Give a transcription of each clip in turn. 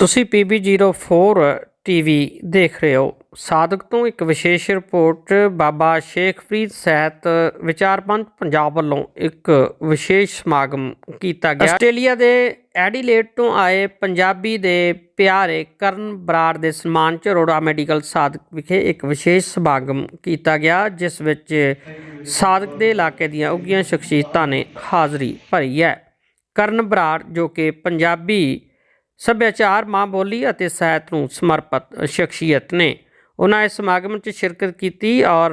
ਤੁਸੀਂ PB04 TV ਦੇਖ ਰਹੇ ਹੋ। ਸਾਦਕ ਤੋਂ ਇੱਕ ਵਿਸ਼ੇਸ਼ ਰਿਪੋਰਟ, ਬਾਬਾ ਸ਼ੇਖ ਫਰੀਦ ਸਹਿਤ ਵਿਚਾਰ ਮੰਚ ਪੰਜਾਬ ਵੱਲੋਂ ਇੱਕ ਵਿਸ਼ੇਸ਼ ਸਮਾਗਮ ਕੀਤਾ ਗਿਆ। ਆਸਟ੍ਰੇਲੀਆ ਦੇ ਐਡੀਲੇਡ ਤੋਂ ਆਏ ਪੰਜਾਬੀ ਦੇ ਪਿਆਰੇ ਕਰਨ ਬਰਾੜ ਦੇ ਸਨਮਾਨ ਚ ਅਰੋੜਾ ਮੈਡੀਕਲ ਸਾਦਕ ਵਿਖੇ ਇੱਕ ਵਿਸ਼ੇਸ਼ ਸਮਾਗਮ ਕੀਤਾ ਗਿਆ, ਜਿਸ ਵਿੱਚ ਸਾਦਕ ਦੇ ਇਲਾਕੇ ਦੀਆਂ ਉੱਗੀਆਂ ਸ਼ਖਸੀਅਤਾਂ ਨੇ ਹਾਜ਼ਰੀ ਭਰੀ ਹੈ। ਕਰਨ ਬਰਾੜ, ਜੋ ਕਿ ਪੰਜਾਬੀ ਸੱਭਿਆਚਾਰ, ਮਾਂ ਬੋਲੀ ਅਤੇ ਸਾਹਿਤ ਨੂੰ ਸਮਰਪਿਤ ਸ਼ਖਸੀਅਤ ਨੇ। ਉਹਨਾਂ ਇਸ ਸਮਾਗਮ 'ਚ ਸ਼ਿਰਕਤ ਕੀਤੀ ਔਰ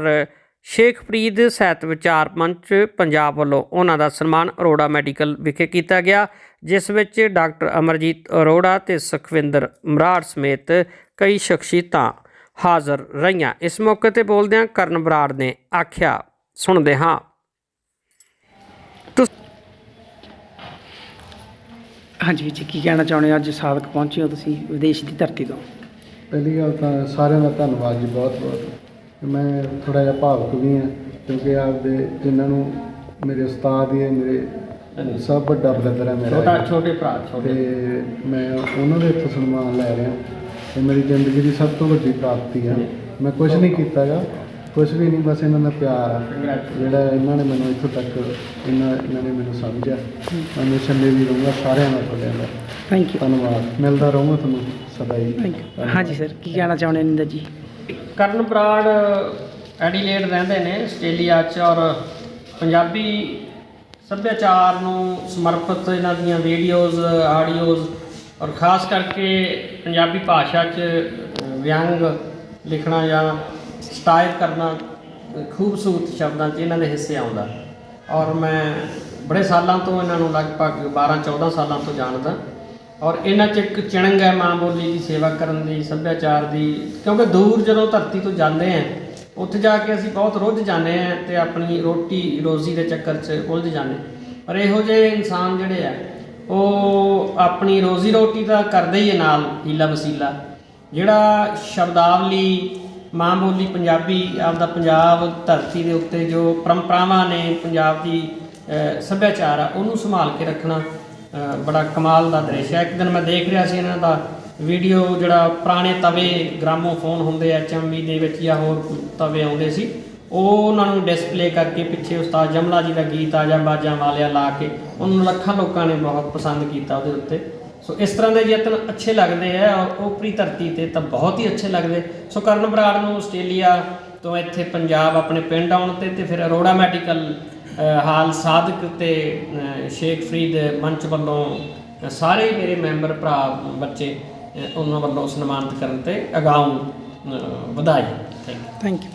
ਸ਼ੇਖ ਫਰੀਦ ਸਾਹਿਤ ਵਿਚਾਰ ਮੰਚ ਪੰਜਾਬ ਵੱਲੋਂ ਉਹਨਾਂ ਦਾ ਸਨਮਾਨ ਅਰੋੜਾ ਮੈਡੀਕਲ ਵਿਖੇ ਕੀਤਾ ਗਿਆ, ਜਿਸ ਵਿੱਚ ਡਾਕਟਰ ਅਮਰਜੀਤ ਅਰੋੜਾ ਤੇ ਸੁਖਵਿੰਦਰ ਮਰਾੜ ਸਮੇਤ ਕਈ ਸ਼ਖਸੀਅਤਾਂ ਹਾਜ਼ਰ ਰਹੀਆਂ। ਇਸ ਮੌਕੇ ਤੇ ਬੋਲਦਿਆਂ ਕਰਨ ਬਰਾੜ ਨੇ ਆਖਿਆ, ਸੁਣਦੇ ਹਾਂ। ਹਾਂਜੀ ਵੀਰ ਜੀ ਕੀ ਕਹਿਣਾ ਚਾਹੁੰਦੇ ਹੋ? ਅੱਜ ਸਾਦਕ ਪਹੁੰਚੇ ਹੋ ਤੁਸੀਂ ਵਿਦੇਸ਼ ਦੀ ਧਰਤੀ ਤੋਂ। ਪਹਿਲੀ ਗੱਲ ਤਾਂ ਸਾਰਿਆਂ ਦਾ ਧੰਨਵਾਦ ਜੀ ਬਹੁਤ ਬਹੁਤ। ਮੈਂ ਥੋੜਾ ਜਿਹਾ ਭਾਵੁਕ ਵੀ ਹਾਂ ਕਿਉਂਕਿ ਆਪਦੇ ਜਿਨ੍ਹਾਂ ਨੂੰ ਮੇਰੇ ਉਸਤਾਦ ਹੀ ਹੈ ਮੇਰੇ ਸਭ ਵੱਡਾ ਬ੍ਰਦਰ ਹੈ ਮੇਰਾ ਛੋਟਾ ਛੋਟੇ ਭਰਾ ਤੇ ਮੈਂ ਉਹਨਾਂ ਦੇ ਇੱਥੋਂ ਸਨਮਾਨ ਲੈ ਰਿਹਾ। ਤੇ ਮੇਰੀ ਜ਼ਿੰਦਗੀ ਦੀ ਸਭ ਤੋਂ ਵੱਡੀ ਪ੍ਰਾਪਤੀ ਆ ਮੈਂ ਕੁਝ ਨਹੀਂ ਕੀਤਾਗਾ ਕੁਝ ਵੀ ਨਹੀਂ ਬਸ ਇਹਨਾਂ ਦਾ ਪਿਆਰ ਆ। ਜਿਹੜਾ ਇਹਨਾਂ ਨੇ ਮੈਨੂੰ ਇੱਥੋਂ ਤੱਕ ਇਹਨਾਂ ਇਹਨਾਂ ਨੇ ਮੈਨੂੰ ਸਮਝਿਆ। ਮੈਂ ਹਮੇਸ਼ਾ ਮੇਰੀ ਰਹੂੰਗਾ ਸਾਰਿਆਂ ਦਾ ਤੁਹਾਡਿਆਂ ਦਾ ਥੈਂਕ ਯੂ ਧੰਨਵਾਦ। ਮਿਲਦਾ ਰਹੂੰਗਾ ਤੁਹਾਨੂੰ ਸਦਾ ਹੀ। ਥੈਂਕ ਯੂ ਹਾਂਜੀ ਸਰ ਕੀ ਕਹਿਣਾ ਚਾਹੁੰਦੇ ਨਿੰਦਰ ਜੀ? ਕਰਨ ਬਰਾੜ ਐਡੀਲੇਡ ਰਹਿੰਦੇ ਨੇ ਆਸਟ੍ਰੇਲੀਆ 'ਚ ਔਰ ਪੰਜਾਬੀ ਸੱਭਿਆਚਾਰ ਨੂੰ ਸਮਰਪਿਤ ਇਹਨਾਂ ਦੀਆਂ ਵੀਡੀਓਜ਼ ਆਡੀਓਜ਼ ਔਰ ਖਾਸ ਕਰਕੇ ਪੰਜਾਬੀ ਭਾਸ਼ਾ 'ਚ ਵਿਅੰਗ ਲਿਖਣਾ ਜਾਂ ਸਟਾਈਲ ਕਰਨਾ ਖੂਬਸੂਰਤ ਸ਼ਬਦਾਂ 'ਚ ਇਹਨਾਂ ਦੇ ਹਿੱਸੇ ਆਉਂਦਾ। ਔਰ ਮੈਂ ਬੜੇ ਸਾਲਾਂ ਤੋਂ ਇਹਨਾਂ ਨੂੰ ਲਗਭਗ 12 14 ਸਾਲਾਂ ਤੋਂ ਜਾਣਦਾ। ਔਰ ਇਹਨਾਂ 'ਚ ਇੱਕ ਚਿਣੰਗ ਹੈ ਮਾਂ ਬੋਲੀ ਦੀ ਸੇਵਾ ਕਰਨ ਦੀ, ਸੱਭਿਆਚਾਰ ਦੀ। ਕਿਉਂਕਿ ਦੂਰ ਜਦੋਂ ਧਰਤੀ ਤੋਂ ਜਾਂਦੇ ਆ, ਉੱਥੇ ਜਾ ਕੇ ਅਸੀਂ ਬਹੁਤ ਰੁੱਝ ਜਾਂਦੇ ਆ ਤੇ ਆਪਣੀ ਰੋਟੀ ਰੋਜ਼ੀ ਦੇ ਚੱਕਰ 'ਚ ਉਲਝ ਜਾਂਦੇ ਪਰ ਇਹੋ ਜਿਹੇ ਇਨਸਾਨ ਜਿਹੜੇ ਆ, ਉਹ ਆਪਣੀ ਰੋਜ਼ੀ ਰੋਟੀ ਤਾਂ ਕਰਦੇ ਹੀ ਨਾਲ, ਹੀਲਾ ਵਸੀਲਾ। ਜਿਹੜਾ ਸ਼ਬਦਾਵਲੀ ਮਾਂ ਬੋਲੀ ਪੰਜਾਬੀ, ਆਪਦਾ ਪੰਜਾਬ ਧਰਤੀ ਦੇ ਉੱਤੇ ਜੋ ਪਰੰਪਰਾਵਾਂ ਨੇ ਪੰਜਾਬ ਦੀ ਸੱਭਿਆਚਾਰ ਆ, ਉਹਨੂੰ ਸੰਭਾਲ ਕੇ ਰੱਖਣਾ ਬੜਾ ਕਮਾਲ ਦਾ ਦ੍ਰਿਸ਼ ਹੈ। ਇੱਕ ਦਿਨ ਮੈਂ ਦੇਖ ਰਿਹਾ ਸੀ ਇਹਨਾਂ ਦਾ ਵੀਡੀਓ, ਜਿਹੜਾ ਪੁਰਾਣੇ ਤਵੇ ਗ੍ਰਾਮੋਫੋਨ ਹੁੰਦੇ ਆ ਚੰਮੀ ਦੇ ਵਿੱਚ ਜਾਂ ਹੋਰ ਤਵੇ ਆਉਂਦੇ ਸੀ, ਉਹ ਉਹਨਾਂ ਨੂੰ ਡਿਸਪਲੇ ਕਰਕੇ ਪਿੱਛੇ ਉਸਤਾਦ ਜਮਲਾ ਜੀ ਦਾ ਗੀਤ ਆਜਾ ਬਾਜਾਂ ਵਾਲਿਆ ਲਾ ਕੇ, ਉਹਨੂੰ ਲੱਖਾਂ ਲੋਕਾਂ ਨੇ ਬਹੁਤ ਪਸੰਦ ਕੀਤਾ ਉਹਦੇ ਉੱਤੇ। ਸੋ ਇਸ ਤਰ੍ਹਾਂ ਦੇ ਯਤਨ ਅੱਛੇ ਲੱਗਦੇ ਆ ਔਰ ਉਪਰੀ ਧਰਤੀ ਤੇ ਤਾਂ ਬਹੁਤ ਹੀ ਅੱਛੇ ਲੱਗਦੇ। ਸੋ ਕਰਨ ਬਰਾੜ ਨੂੰ ਆਸਟ੍ਰੇਲੀਆ ਤੋਂ ਇੱਥੇ ਪੰਜਾਬ ਆਪਣੇ ਪਿੰਡ ਆਉਣ ਤੇ ਤੇ ਫਿਰ ਅਰੋੜਾ ਮੈਡੀਕਲ ਹਾਲ ਸਾਦਕ ਤੇ ਸ਼ੇਖ ਫਰੀਦ ਮੰਚ ਵੱਲੋਂ ਸਾਰੇ ਮੇਰੇ ਮੈਂਬਰ ਭਰਾ ਬੱਚੇ ਉਹਨਾਂ ਵੱਲੋਂ ਸਨਮਾਨਿਤ ਕਰਨ ਤੇ ਅਗਾਊਂ ਅ, ਵਧਾਈ। Thank you thank you